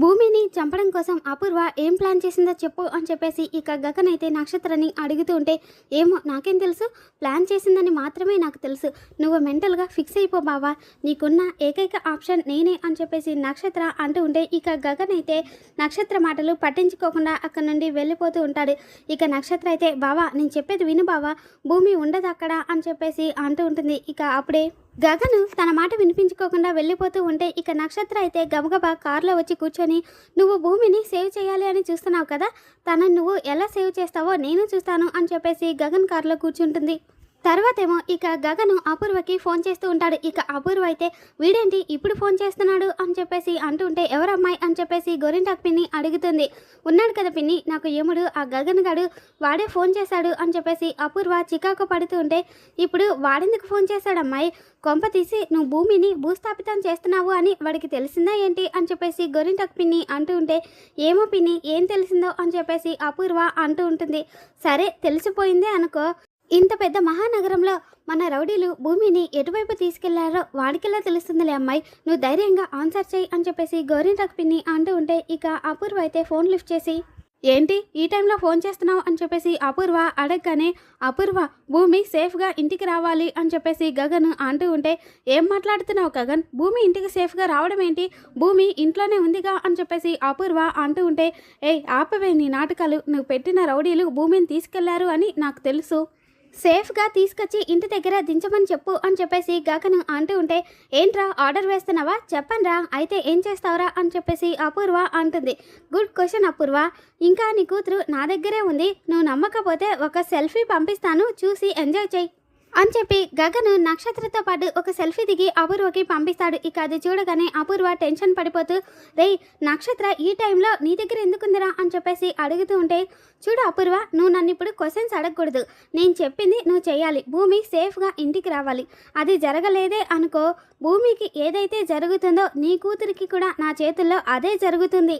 భూమిని చంపడం కోసం అపూర్వ ఏం ప్లాన్ చేసిందో చెప్పు అని చెప్పేసి ఇక గగన్ అయితే నక్షత్రాన్ని అడుగుతూ ఉంటే ఏమో నాకేం తెలుసు? ప్లాన్ చేసిందని మాత్రమే నాకు తెలుసు. నువ్వు మెంటల్గా ఫిక్స్ అయిపో బావా. నీకున్న ఏకైక ఆప్షన్ నేనే అని చెప్పేసి నక్షత్ర అంటూ ఉంటే ఇక గగన్ అయితే నక్షత్ర మాటలు పట్టించుకోకుండా అక్కడ నుండి వెళ్ళిపోతూ ఉంటాడు. ఇక నక్షత్ర అయితే బావా నేను చెప్పేది విను బావా. భూమి ఉండదు అక్కడ అని చెప్పేసి అంటూ ఉంటుంది. ఇక అప్పుడే గగను తన మాట వినిపించుకోకుండా వెళ్ళిపోతూ ఉంటే ఇక నక్షత్ర అయితే గబగబా కారులో వచ్చి కూర్చొని నువ్వు భూమిని సేవ్ చేయాలి అని చూస్తున్నావు కదా తనను నువ్వు ఎలా సేవ్ చేస్తావో నేను చూస్తాను అని చెప్పేసి గగన్ కారులో కూర్చుంటుంది. తర్వాతేమో ఇక గగను అపూర్వకి ఫోన్ చేస్తూ ఉంటాడు. ఇక అపూర్వ అయితే వీడేంటి ఇప్పుడు ఫోన్ చేస్తున్నాడు? అని చెప్పేసి అంటుంటే ఎవరమ్మాయి అని చెప్పేసి గోరింటాక్ పిన్ని అడుగుతుంది. ఉన్నాడు కదా పిన్ని నాకు యముడు ఆ గగన్ గడు వాడే ఫోన్ చేశాడు అని చెప్పేసి అపూర్వ చికాకు పడుతూ ఉంటే ఇప్పుడు వాడెందుకు ఫోన్ చేశాడు అమ్మాయి? కొంప తీసి నువ్వు భూమిని భూస్థాపితం చేస్తున్నావు అని వాడికి తెలిసిందా ఏంటి? అని చెప్పేసి గోరింటాక్ పిన్ని అంటూ ఉంటే ఏమో పిన్ని ఏం తెలిసిందో? అని చెప్పేసి అపూర్వ అంటూ ఉంటుంది. సరే తెలిసిపోయిందే అనుకో. ఇంత పెద్ద మహానగరంలో మన రౌడీలు భూమిని ఎటువైపు తీసుకెళ్ళారో వాడికెలా తెలుస్తుందిలే అమ్మాయి. నువ్వు ధైర్యంగా ఆన్సర్ చేయి అని చెప్పేసి గోరింటాక్ పిన్ని అంటూ ఉంటే ఇక అపూర్వ అయితే ఫోన్ లిఫ్ట్ చేసి ఏంటి ఈ టైంలో ఫోన్ చేస్తున్నావు? అని చెప్పేసి అపూర్వ అడగగానే అపూర్వ భూమి సేఫ్గా ఇంటికి రావాలి అని చెప్పేసి గగన్ అంటూ ఉంటే ఏం మాట్లాడుతున్నావు గగన్? భూమి ఇంటికి సేఫ్గా రావడం ఏంటి? భూమి ఇంట్లోనే ఉందిగా? అని చెప్పేసి అపూర్వ అంటూ ఉంటే ఏయ్ ఆపవే నీ నాటకాలు. నువ్వు పెట్టిన రౌడీలు భూమిని తీసుకెళ్ళారు అని నాకు తెలుసు. సేఫ్గా తీసుకొచ్చి ఇంటి దగ్గర దించమని చెప్పు అని చెప్పేసి గగను అంటూ ఉంటే ఏంట్రా ఆర్డర్ వేస్తున్నావా? చెప్పనరా అయితే ఏం చేస్తావురా? అని చెప్పేసి అపూర్వ అంటుంది. Good question Apurva. ఇంకా నీ కూతురు నా దగ్గరే ఉంది. నువ్వు నమ్మకపోతే ఒక సెల్ఫీ పంపిస్తాను. చూసి ఎంజాయ్ చేయి అని చెప్పి గగను నక్షత్రతో పాటు ఒక సెల్ఫీ దిగి అపూర్వకి పంపిస్తాడు. ఇక అది చూడగానే అపూర్వ టెన్షన్ పడిపోతూ రేయ్ నక్షత్ర ఈ టైంలో నీ దగ్గర ఎందుకుందిరా? అని చెప్పేసి అడుగుతూ ఉంటే చూడు అపూర్వ నువ్వు నన్ను ఇప్పుడు క్వశ్చన్స్ అడగకూడదు. నేను చెప్పింది నువ్వు చేయాలి. భూమి సేఫ్గా ఇంటికి రావాలి. అది జరగలేదే అనుకో. భూమికి ఏదైతే జరుగుతుందో నీ కూతురికి కూడా నా చేతుల్లో అదే జరుగుతుంది.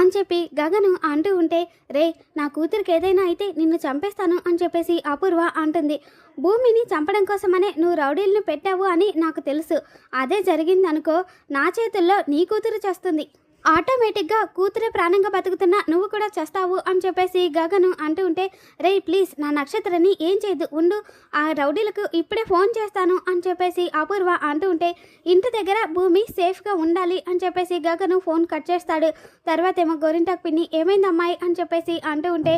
అని చెప్పి గగను అంటూ ఉంటే రే నా కూతురికి ఏదైనా అయితే నిన్ను చంపేస్తాను అని చెప్పేసి అపూర్వ అంటుంది. భూమిని చంపడం కోసమనే నువ్వు రౌడీలను పెట్టావు అని నాకు తెలుసు. అదే జరిగిందనుకో నా చేతుల్లో నీ కూతురు చేస్తుంది. ఆటోమేటిక్గా కూతురే ప్రాణంగా బతుకుతున్నా నువ్వు కూడా చేస్తావు అని చెప్పేసి గగను అంటూ ఉంటే రే ప్లీజ్ నా నక్షత్రాన్ని ఏం చేయదు ఉండు. ఆ రౌడీలకు ఇప్పుడే ఫోన్ చేస్తాను అని చెప్పేసి అపూర్వ అంటూ ఉంటే ఇంటి దగ్గర భూమి సేఫ్గా ఉండాలి అని చెప్పేసి గగను ఫోన్ కట్ చేస్తాడు. తర్వాత ఏమో గోరింటాకు పిన్ని ఏమైంది అమ్మాయి? అని చెప్పేసి అంటూ ఉంటే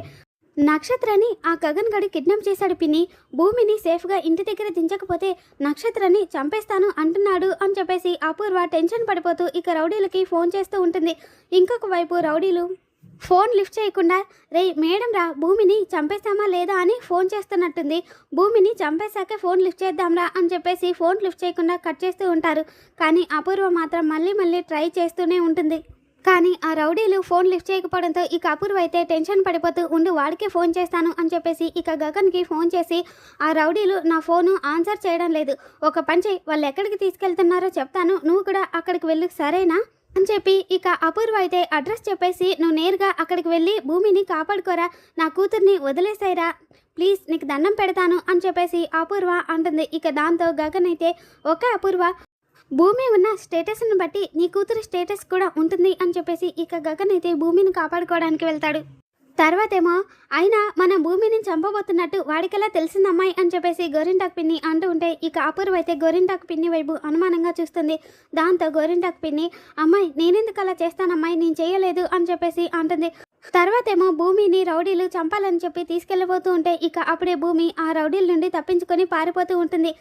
నక్షత్రాన్ని ఆ గగన్ గడి కిడ్నాప్ చేశాడు పిన్ని. భూమిని సేఫ్గా ఇంటి దగ్గర దించకపోతే నక్షత్రాన్ని చంపేస్తాను అంటున్నాడు అని చెప్పేసి అపూర్వ టెన్షన్ పడిపోతూ ఇక రౌడీలకి ఫోన్ చేస్తూ ఉంటుంది. ఇంకొక వైపు రౌడీలు ఫోన్ లిఫ్ట్ చేయకుండా రే మేడం రా భూమిని చంపేస్తామా లేదా? అని ఫోన్ చేస్తున్నట్టుంది. భూమిని చంపేశాకే ఫోన్ లిఫ్ట్ చేద్దాంరా అని చెప్పేసి ఫోన్ లిఫ్ట్ చేయకుండా కట్ చేస్తూ ఉంటారు. కానీ అపూర్వ మాత్రం మళ్ళీ మళ్ళీ ట్రై చేస్తూనే ఉంటుంది. కానీ ఆ రౌడీలు ఫోన్ లిఫ్ట్ చేయకపోవడంతో ఇక అపూర్వ అయితే టెన్షన్ పడిపోతూ ఉండి వాడికే ఫోన్ చేస్తాను అని చెప్పేసి ఇక గగన్కి ఫోన్ చేసి ఆ రౌడీలు నా ఫోను ఆన్సర్ చేయడం లేదు. ఒక పంచి వాళ్ళు ఎక్కడికి తీసుకెళ్తున్నారో చెప్తాను నువ్వు కూడా అక్కడికి వెళ్ళి సరేనా? అని చెప్పి ఇక అపూర్వ అయితే అడ్రస్ చెప్పేసి నువ్వు నేరుగా అక్కడికి వెళ్ళి భూమిని కాపాడుకోరా నా కూతుర్ని వదిలేసాయిరా ప్లీజ్ నీకు దండం పెడతాను అని చెప్పేసి అపూర్వ అంటుంది. ఇక దాంతో గగన్ అయితే ఓకే అపూర్వ భూమి ఉన్న స్టేటస్ని బట్టి నీ కూతురు స్టేటస్ కూడా ఉంటుంది అని చెప్పేసి ఇక గగన్ అయితే భూమిని కాపాడుకోవడానికి వెళ్తాడు. తర్వాతేమో అయినా మన భూమిని చంపబోతున్నట్టు వాడికెలా తెలిసింది అమ్మాయి అని చెప్పేసి గోరింటాకు పిన్ని అంటూ ఉంటే ఇక అపూర్వ అయితే గోరింటాకు పిన్ని వైపు అనుమానంగా చూస్తుంది. దాంతో గోరింటాకు పిన్ని అమ్మాయి నేనెందుకు అలా చేస్తానమ్మాయి నేను చేయలేదు అని చెప్పేసి అంటుంది. తర్వాతేమో భూమిని రౌడీలు చంపాలని చెప్పి తీసుకెళ్ళబోతూ ఉంటే ఇక అప్పుడే భూమి ఆ రౌడీల నుండి తప్పించుకొని పారిపోతూ ఉంటుంది.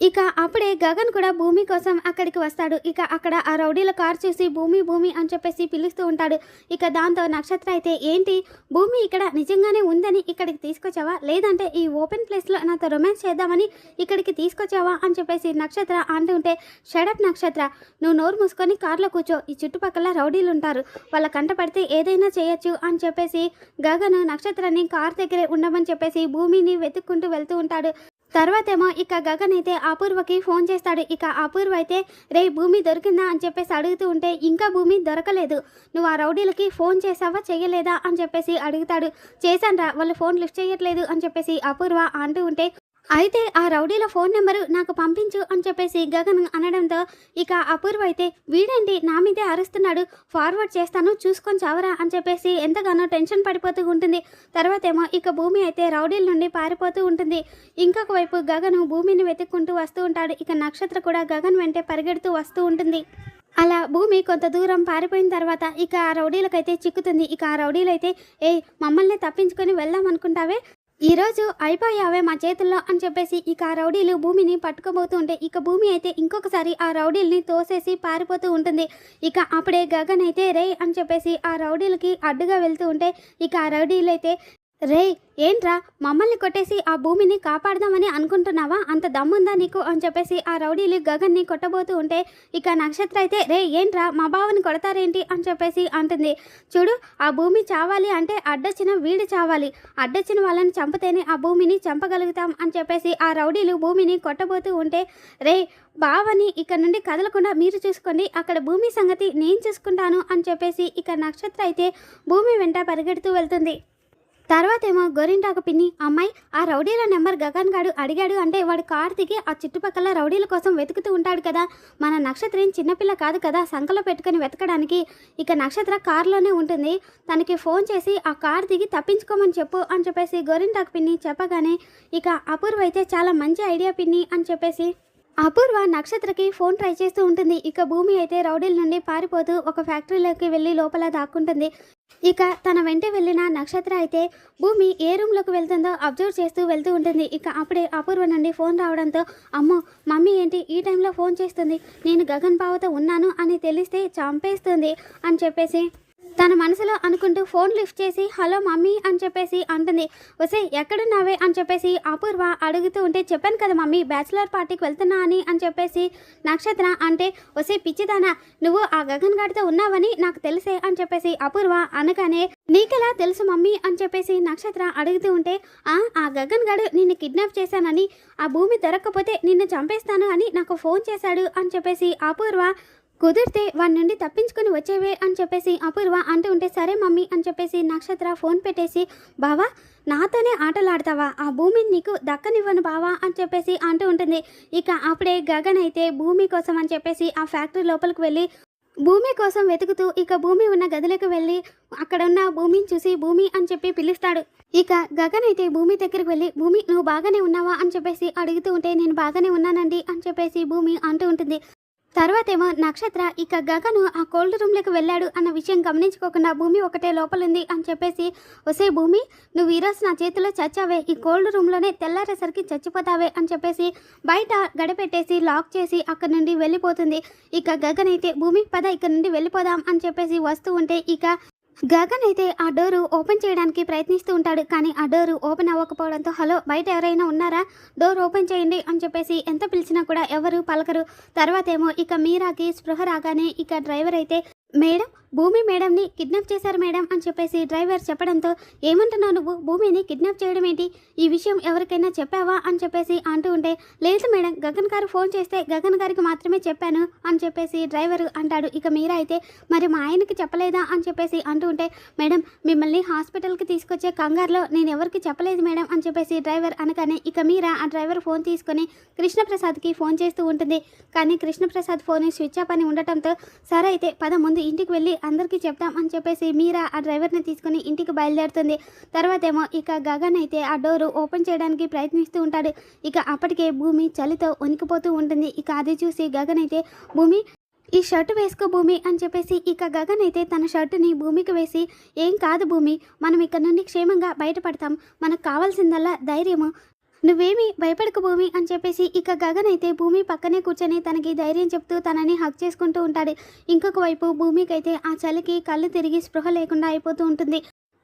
ఇక అప్పుడే గగన్ కూడా భూమి కోసం అక్కడికి వస్తాడు. ఇక అక్కడ ఆ రౌడీల కార్ చూసి భూమి భూమి అని చెప్పేసి పిలుస్తూ ఉంటాడు. ఇక దాంతో నక్షత్ర అయితే ఏంటి? భూమి ఇక్కడ నిజంగానే ఉందని ఇక్కడికి తీసుకొచ్చావా? లేదంటే ఈ ఓపెన్ ప్లేస్లో నాతో రొమాన్స్ చేద్దామని ఇక్కడికి తీసుకొచ్చావా? అని చెప్పేసి నక్షత్ర అంటుంటే షడప్ నక్షత్ర నువ్వు నోరు మూసుకొని కార్లో కూర్చో. ఈ చుట్టుపక్కల రౌడీలు ఉంటారు. వాళ్ళ కంట పడితే ఏదైనా చేయొచ్చు అని చెప్పేసి గగను నక్షత్రాన్ని కార్ దగ్గరే ఉండమని చెప్పేసి భూమిని వెతుక్కుంటూ వెళ్తూ ఉంటాడు. తర్వాతేమో ఇక గగన్ అయితే అపూర్వకి ఫోన్ చేస్తాడు. ఇక అపూర్వ అయితే రే భూమి దొరికిందా? అని చెప్పేసి అడుగుతూ ఉంటే ఇంకా భూమి దొరకలేదు. నువ్వు ఆ రౌడీలకి ఫోన్ చేసావా చేయలేదా? అని చెప్పేసి అడుగుతాడు. చేశాన్రా వాళ్ళు ఫోన్ లిఫ్ట్ చేయట్లేదు. అని చెప్పేసి అపూర్వ అంటూ ఉంటే అయితే ఆ రౌడీల ఫోన్ నెంబరు నాకు పంపించు అని చెప్పేసి గగన్ అనడంతో ఇక అపూర్వ అయితే వీడండి నా మీదే అరుస్తున్నాడు? ఫార్వర్డ్ చేస్తాను చూసుకొని చావరా? అని చెప్పేసి ఎంతగానో టెన్షన్ పడిపోతూ ఉంటుంది. తర్వాత ఏమో ఇక భూమి అయితే రౌడీల నుండి పారిపోతూ ఉంటుంది. ఇంకొక వైపు గగను భూమిని వెతుక్కుంటూ వస్తూ ఉంటాడు. ఇక నక్షత్ర కూడా గగన్ వెంటే పరిగెడుతూ వస్తూ ఉంటుంది. అలా భూమి కొంత దూరం పారిపోయిన తర్వాత ఇక ఆ రౌడీలకైతే చిక్కుతుంది. ఇక ఆ రౌడీలైతే ఏ మమ్మల్ని తప్పించుకొని వెళ్దాం అనుకుంటావే? ఈరోజు అయిపోయావే మా చేతుల్లో అని చెప్పేసి ఇక ఆ రౌడీలు భూమిని పట్టుకోబోతూ ఉంటే ఇక భూమి అయితే ఇంకొకసారి ఆ రౌడీల్ని తోసేసి పారిపోతూ ఉంటుంది. ఇక అప్పుడే గగన్ అయితే రే అని చెప్పేసి ఆ రౌడీలకి అడ్డుగా వెళ్తూ ఉంటే ఇక ఆ రౌడీలు అయితే రే ఏంట్రా? మమ్మల్ని కొట్టేసి ఆ భూమిని కాపాడదామని అనుకుంటున్నావా? అంత దమ్ముందా నీకు? అని చెప్పేసి ఆ రౌడీలు గగన్ని కొట్టబోతూ ఉంటే ఇక నక్షత్ర అయితే రే ఏంట్రా? మా బావని కొడతారేంటి? అని చెప్పేసి అంటుంది. చూడు ఆ భూమి చావాలి అంటే అడ్డొచ్చిన వీడు చావాలి. అడ్డొచ్చిన వాళ్ళని చంపితేనే ఆ భూమిని చంపగలుగుతాం. అని చెప్పేసి ఆ రౌడీలు భూమిని కొట్టబోతూ ఉంటే రే బావని ఇక్కడ నుండి కదలకుండా మీరు చూసుకోండి. అక్కడ భూమి సంగతి నేను చూసుకుంటాను. అని చెప్పేసి ఇక నక్షత్ర అయితే భూమి వెంట పరిగెడుతూ వెళ్తుంది. తర్వాత ఏమో గోరింటాకు పిన్ని అమ్మాయి ఆ రౌడీల నెంబర్ గగన్ గాడు అడిగాడు అంటే వాడు కార్ దిగి ఆ చుట్టుపక్కల రౌడీల కోసం వెతుకుతూ ఉంటాడు కదా. మన నక్షత్రం చిన్నపిల్ల కాదు కదా. సంకలో పెట్టుకొని వెతకడానికి ఇక నక్షత్ర కారులోనే ఉంటుంది. తనకి ఫోన్ చేసి ఆ కార్ దిగి తప్పించుకోమని చెప్పు అని చెప్పేసి గోరింటాకు పిన్ని చెప్పగానే ఇక అపూర్వ అయితే చాలా మంచి ఐడియా పిన్ని అని చెప్పేసి అపూర్వ నక్షత్రకి ఫోన్ ట్రై చేస్తూ ఉంటుంది. ఇక భూమి అయితే రౌడీల నుండి పారిపోతూ ఒక ఫ్యాక్టరీలోకి వెళ్ళి లోపల దాక్కుంటుంది. ఇక తన వెంట వెళ్ళిన నక్షత్ర అయితే భూమి ఏ రూమ్లోకి వెళ్తుందో అబ్జర్వ్ చేస్తూ వెళ్తూ ఉంటుంది. ఇక అప్పుడే అపూర్వ నుండి ఫోన్ రావడంతో అమ్మో మమ్మీ ఏంటి ఈ టైంలో ఫోన్ చేస్తుంది? నేను గగన్ బావతో ఉన్నాను అని తెలిస్తే చంపేస్తుంది అని చెప్పేసి తన మనసులో అనుకుంటూ ఫోన్ లిఫ్ట్ చేసి హలో మమ్మీ అని చెప్పేసి అంటుంది. వసే ఎక్కడున్నావే? అని చెప్పేసి అపూర్వ అడుగుతూ ఉంటే చెప్పాను కదా మమ్మీ బ్యాచిలర్ పార్టీకి వెళ్తున్నా అని అని చెప్పేసి నక్షత్ర అంటే వసే పిచ్చిదానా నువ్వు ఆ గగన్ గారితో ఉన్నావని నాకు తెలిసే అని చెప్పేసి అపూర్వ అనగానే నీకెలా తెలుసు మమ్మీ? అని చెప్పేసి నక్షత్ర అడుగుతూ ఉంటే ఆ ఆ గగన్ గారు నిన్ను కిడ్నాప్ చేశానని ఆ భూమి దొరక్కపోతే నిన్ను చంపేస్తాను అని నాకు ఫోన్ చేశాడు అని చెప్పేసి అపూర్వ కుదిరితే వాడి నుండి తప్పించుకుని వచ్చేవే అని చెప్పేసి అపూర్వ అంటూ ఉంటే సరే మమ్మీ అని చెప్పేసి నక్షత్ర ఫోన్ పెట్టేసి బావా నాతోనే ఆటలాడతావా? ఆ భూమిని నీకు దక్కనివ్వను బావా అని చెప్పేసి అంటూ ఉంటుంది. ఇక అప్పుడే గగన్ అయితే భూమి కోసం అని చెప్పేసి ఆ ఫ్యాక్టరీ లోపలికి వెళ్ళి భూమి కోసం వెతుకుతూ ఇక భూమి ఉన్న గదిలోకి వెళ్ళి అక్కడ ఉన్న భూమిని చూసి భూమి అని చెప్పి పిలుస్తాడు. ఇక గగన్ అయితే భూమి దగ్గరికి వెళ్ళి భూమి నువ్వు బాగానే ఉన్నావా అని చెప్పేసి అడుగుతూ ఉంటే నేను బాగానే ఉన్నానండి అని చెప్పేసి భూమి అంటూ ఉంటుంది. తర్వాత ఏమో నక్షత్ర ఇక గగను ఆ కోల్డ్ రూమ్లోకి వెళ్ళాడు అన్న విషయం గమనించుకోకుండా భూమి ఒకటే లోపలుంది అని చెప్పేసి ఒసే భూమి నువ్వు ఈరోజు నా చేతిలో చచ్చావే ఈ కోల్డ్ రూమ్లోనే తెల్లారేసరికి చచ్చిపోతావే అని చెప్పేసి బయట గడపెట్టేసి లాక్ చేసి అక్కడి నుండి వెళ్ళిపోతుంది. ఇక గగన్ అయితే భూమి పద ఇక్కడ నుండి వెళ్ళిపోదాం అని చెప్పేసి వస్తూ ఉంటే ఇక గగన్ అయితే ఆ డోరు ఓపెన్ చేయడానికి ప్రయత్నిస్తూ ఉంటాడు కానీ ఆ డోరు ఓపెన్ అవ్వకపోవడంతో హలో బయట ఎవరైనా ఉన్నారా? డోర్ ఓపెన్ చేయండి అని చెప్పేసి ఎంత పిలిచినా కూడా ఎవరు పలకరు. తర్వాత ఏమో ఇక మీరాకి స్పృహ రాగానే ఇక డ్రైవర్ అయితే మేడం భూమి మేడంని కిడ్నాప్ చేశారు మేడం అని చెప్పేసి డ్రైవర్ చెప్పడంతో ఏమంటున్నావు నువ్వు? భూమిని కిడ్నాప్ చేయడం ఏంటి? ఈ విషయం ఎవరికైనా చెప్పావా? అని చెప్పేసి అంటూ ఉంటే లేదు మేడం గగన్ గారు ఫోన్ చేస్తే గగన్ గారికి మాత్రమే చెప్పాను అని చెప్పేసి డ్రైవర్ అంటాడు. ఇక మీరా అయితే మరి మా ఆయనకి చెప్పలేదా అని చెప్పేసి అంటూ ఉంటే మేడం మిమ్మల్ని హాస్పిటల్కి తీసుకొచ్చే కంగారులో నేను ఎవరికి చెప్పలేదు మేడం అని చెప్పేసి డ్రైవర్ అనగానే ఇక మీరా ఆ డ్రైవర్ ఫోన్ తీసుకొని కృష్ణప్రసాద్కి ఫోన్ చేస్తూ ఉంటుంది. కానీ కృష్ణప్రసాద్ ఫోన్ స్విచ్ ఆఫ్ అని ఉండటంతో సరే అయితే పద ముందు ఇంటికి వెళ్ళి అందరికీ చెప్తాం అని చెప్పేసి మీరా ఆ డ్రైవర్ని తీసుకుని ఇంటికి బయలుదేరుతుంది. తర్వాత ఏమో ఇక గగన్ అయితే ఆ డోరు ఓపెన్ చేయడానికి ప్రయత్నిస్తూ ఉంటాడు. ఇక అప్పటికే భూమి చలితో వణికిపోతూ ఉంటుంది. ఇక అది చూసి గగన్ అయితే భూమి ఈ షర్ట్ వేసుకో భూమి అని చెప్పేసి ఇక గగన్ అయితే తన షర్టుని భూమికి వేసి ఏం కాదు భూమి మనం ఇక్కడ నుండి క్షేమంగా బయటపడతాం. మనకు కావాల్సిందల్లా ధైర్యము నువ్వేమి భయపడకు భూమి అని చెప్పేసి ఇక గగన్ అయితే భూమి పక్కనే కూర్చొని తనకి ధైర్యం చెప్తూ తనని హక్ చేసుకుంటూ ఉంటాడు. ఇంకొక వైపు భూమికైతే ఆ చలికి కళ్ళు తిరిగి స్పృహ లేకుండా అయిపోతూ ఉంటుంది.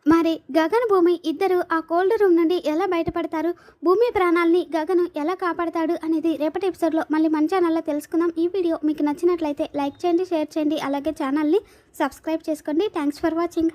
మరి గగన్ భూమి ఇద్దరు ఆ కోల్డ్ రూమ్ నుండి ఎలా బయటపడతారు? భూమి ప్రాణాలని గగను ఎలా కాపాడతాడు అనేది రేపటి ఎపిసోడ్లో మళ్ళీ మన ఛానల్లో తెలుసుకుందాం. ఈ వీడియో మీకు నచ్చినట్లయితే లైక్ చేయండి షేర్ చేయండి. అలాగే ఛానల్ని సబ్స్క్రైబ్ చేసుకోండి. Thanks for watching.